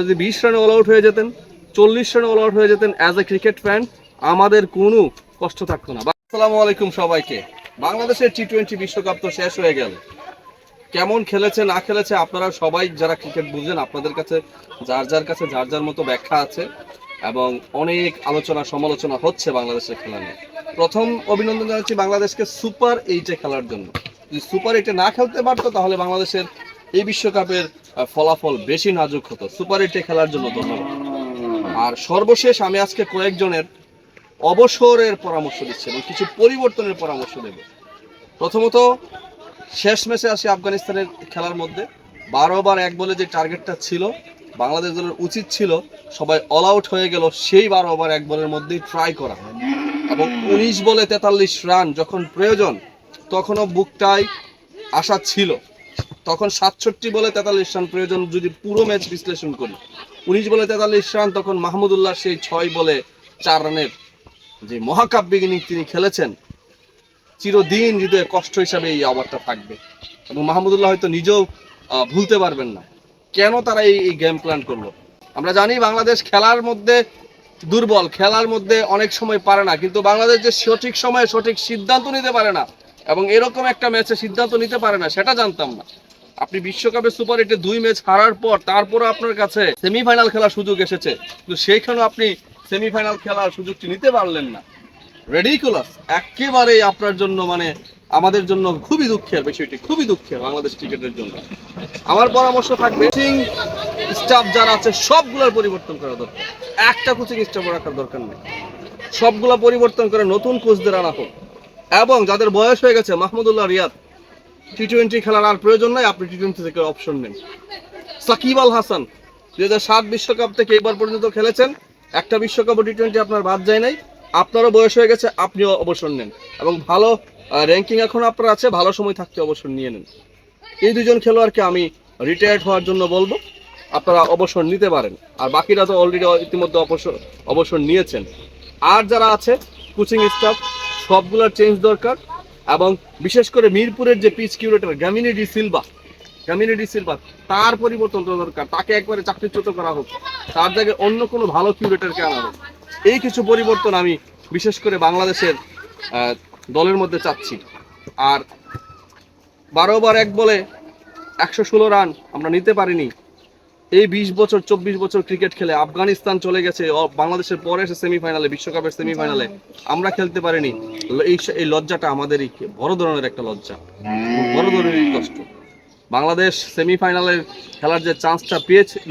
আপনারা যদি বিশ রানে অল আউট হয়ে যেতেন, চল্লিশ রানে অল আউট হয়ে যেতেন অ্যাজ এ ক্রিকেট ফ্যান আমাদের কোনো কষ্ট থাকতো না। আসসালামু আলাইকুম সবাইকে। বাংলাদেশের টি টোয়েন্টি বিশ্বকাপ তো শেষ হয়ে গেল। কেমন খেলেছে, না খেলেছে, আপনারা সবাই যারা ক্রিকেট বুঝেন, আপনাদের কাছে যার যার কাছে যার যার মতো ব্যাখ্যা আছে এবং অনেক আলোচনা, সমালোচনা হচ্ছে বাংলাদেশের খেলা নিয়ে। প্রথম অভিনন্দন জানাচ্ছি বাংলাদেশকে সুপার এইটে খেলার জন্য। যদি সুপার এইটে না খেলতে পারতো, তাহলে বাংলাদেশের এই বিশ্বকাপের ফলাফল বেশি নাজুক হতো। সুপার এইটে খেলার জন্য ধন্যবাদ। আর সর্বশেষ আমি আজকে কয়েকজনের অবসরের পরামর্শ দিচ্ছি এবং কিছু পরিবর্তনের পরামর্শ দেব। প্রথমত, শেষ ম্যাচে আসি আফগানিস্তানের খেলার মধ্যে। বারো বার এক বলে যে টার্গেটটা ছিল, বাংলাদেশ দলের উচিত ছিল, সবাই অল আউট হয়ে গেল, সেই বারো ওভার এক বলের মধ্যেই ট্রাই করা। এবং উনিশ বলে তেতাল্লিশ রান যখন প্রয়োজন, তখনও বুকটাই আশা ছিল। তখন সাতষট্টি বলে তেতাল্লিশ রান প্রয়োজন যদি পুরো ম্যাচ বিশ্লেষণ করি। উনিশ বলে তেতাল্লিশ রান, তখন মাহমুদুল্লাহ সেই ছয় বলে চার রানের যে মহাকাব্য ইনিংস তিনি খেলেছেন, চিরদিন হৃদয়ে কষ্ট হিসাবে এই ওভারটা থাকবে। এবং মাহমুদুল্লাহ হয়তো নিজেও ভুলতে পারবেন না। কেন তারা এই এই গেম প্ল্যান করল? আমরা জানি বাংলাদেশ খেলার মধ্যে দুর্বল, খেলার মধ্যে অনেক সময় পারে না, কিন্তু বাংলাদেশ যে সঠিক সময়ে সঠিক সিদ্ধান্ত নিতে পারে না এবং এরকম একটা ম্যাচে সিদ্ধান্ত নিতে পারে না, সেটা জানতাম না। আপনি বিশ্বকাপে সুপার এইটে দুই ম্যাচ হারার পর তারপরে আপনার কাছে সেমিফাইনাল খেলার সুযোগ এসেছে। কিন্তু সেইখানেও আপনি সেমিফাইনাল খেলার সুযোগটি নিতে পারলেন না। রেডিকুলাস একেবারেই আপনার জন্য মানে আমাদের জন্য খুবই দুঃখের বিষয়টি, খুবই দুঃখের বাংলাদেশ ক্রিকেটের জন্য। আমার পরামর্শ থাকবে কোচিং স্টাফ যারা আছে, সবগুলোর পরিবর্তন করা দরকার। একটা কোচিং স্টাফ রাখার দরকার নেই। সবগুলো পরিবর্তন করে নতুন কোচদের আনা হোক। এবং যাদের বয়স হয়ে গেছে, মাহমুদুল্লাহ রিয়াদ টি টোয়েন্টি খেলার আর প্রয়োজন নাই, আপনি টি টোয়েন্টি থেকে অপশন নেন। সাকিব আল হাসান, দুই হাজার সাত বিশ্বকাপ থেকে এবার পর্যন্ত খেলেছেন। একটা বিশ্বকাপ টি টোয়েন্টি আপনার বাদ যায় নাই। আপনারও বয়স হয়ে গেছে, আপনিও অবসর নেন। এবং ভালো র্যাঙ্কিং এখন আপনার আছে, ভালো সময় থাকতে অবসর নিয়ে নেন। এই দুজন খেলোয়াড়কে আমি রিটায়ার্ড হওয়ার জন্য বলব, আপনারা অবসর নিতে পারেন। আর বাকিরা তো অলরেডি ইতিমধ্যে অবসর অবসর নিয়েছেন। আর যারা আছে কোচিং স্টাফ সবগুলোর চেঞ্জ দরকার। এবং বিশেষ করে মিরপুরের যে পিচ কিউরেটর গ্যামিনি ডি সিলভা গ্যামিনি ডি সিলভা তার পরিবর্তন দরকার। তাকে একবারে চাকরিচ্যুত করা হোক। তার জায়গায় অন্য কোনো ভালো কিউরেটরকে আনা হোক। এই কিছু পরিবর্তন আমি বিশেষ করে বাংলাদেশের দলের মধ্যে চাচ্ছি। আর বারো বার এক বলে একশো ষোলো রান আমরা নিতে পারিনি। এই বিশ বছর, চব্বিশ বছর ক্রিকেট খেলে আফগানিস্তান চলে গেছে বাংলাদেশের পরে এসে সেমিফাইনালে বিশ্বকাপের সেমিফাইনালে আমরা খেলতে পারিনি। এই লজ্জাটা আমাদেরই, বড় ধরনের একটা লজ্জা। বড় ধরনের কষ্ট। বাংলাদেশ সেমিফাইনালের খেলার যে চান্সটা পেয়েছিল,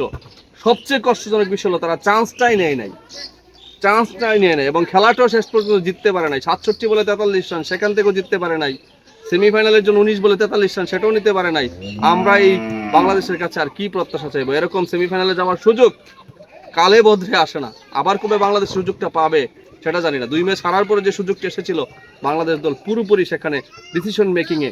সবচেয়ে কষ্টজনক বিষয় হলো তারা চান্সটাই নেয় নাই। চান্সটাই নিয়ে নেয় এবং খেলাটাও শেষ পর্যন্ত জিততে পারে নাই। সাতষট্টি বলে তেতাল্লিশ রান, সেখান থেকেও জিততে পারে নাই। সেমিফাইনালের জন্য উনিশ বলে তেতাল্লিশ রান, সেটাও নিতে পারে নাই। আমরা এই বাংলাদেশের কাছে আর কি প্রত্যাশা চাইব? এরকম সেমিফাইনালে যাওয়ার সুযোগ কালে বদলে আসে না। আবার কবে বাংলাদেশ সুযোগটা পাবে সেটা জানি না। দুই ম্যাচ হারার পরে যে সুযোগটা এসেছিল, বাংলাদেশ দল পুরোপুরি সেখানে ডিসিশন মেকিংয়ে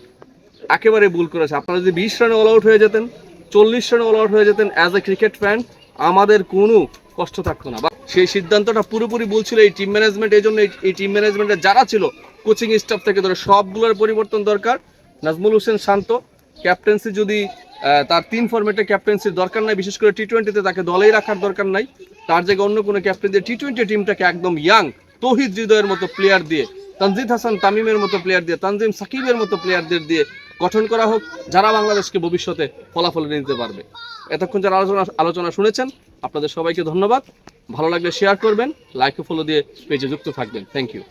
একেবারে ভুল করেছে। আপনারা যদি বিশ রানে অল আউট হয়ে যেতেন, চল্লিশ রানে অল আউট হয়ে যেতেন অ্যাজ এ ক্রিকেট ফ্যান আমাদের কোনো কষ্ট থাকতো না। বা সেই সিদ্ধান্তটা পুরোপুরি ভুল ছিল এই টিম ম্যানেজমেন্ট এই জন্য এই- টিম ম্যানেজমেন্টের যারা ছিল কোচিং স্টাফ থেকে ধরে সবগুলোর পরিবর্তন দরকার। নাজমুল হোসেন শান্ত ক্যাপ্টেন্সি যদি তার তিন ফরম্যাটে ক্যাপ্টেন্সির দরকার নাই, বিশেষ করে টি টোয়েন্টিতে তাকে দলেই রাখার দরকার নাই। তার জায়গায় অন্য কোনো ক্যাপ্টেন দিয়ে টি টোয়েন্টি টিমটাকে একদম ইয়াং তহিদ হৃদয়ের মতো প্লেয়ার দিয়ে, তানজিদ হাসান তামিমের মতো প্লেয়ার দিয়ে, তানজিম সাকিবের মতো প্লেয়ারদের দিয়ে গঠন করা হোক, যারা বাংলাদেশকে ভবিষ্যতে ফলাফল এনে দিতে পারবে। এতক্ষণ যারা আলোচনা আলোচনা শুনেছেন, আপনাদের সবাইকে ধন্যবাদ। ভালো লাগলে শেয়ার করবেন লাইক ফলো দিয়ে পেজে যুক্ত থাকবেন। Thank you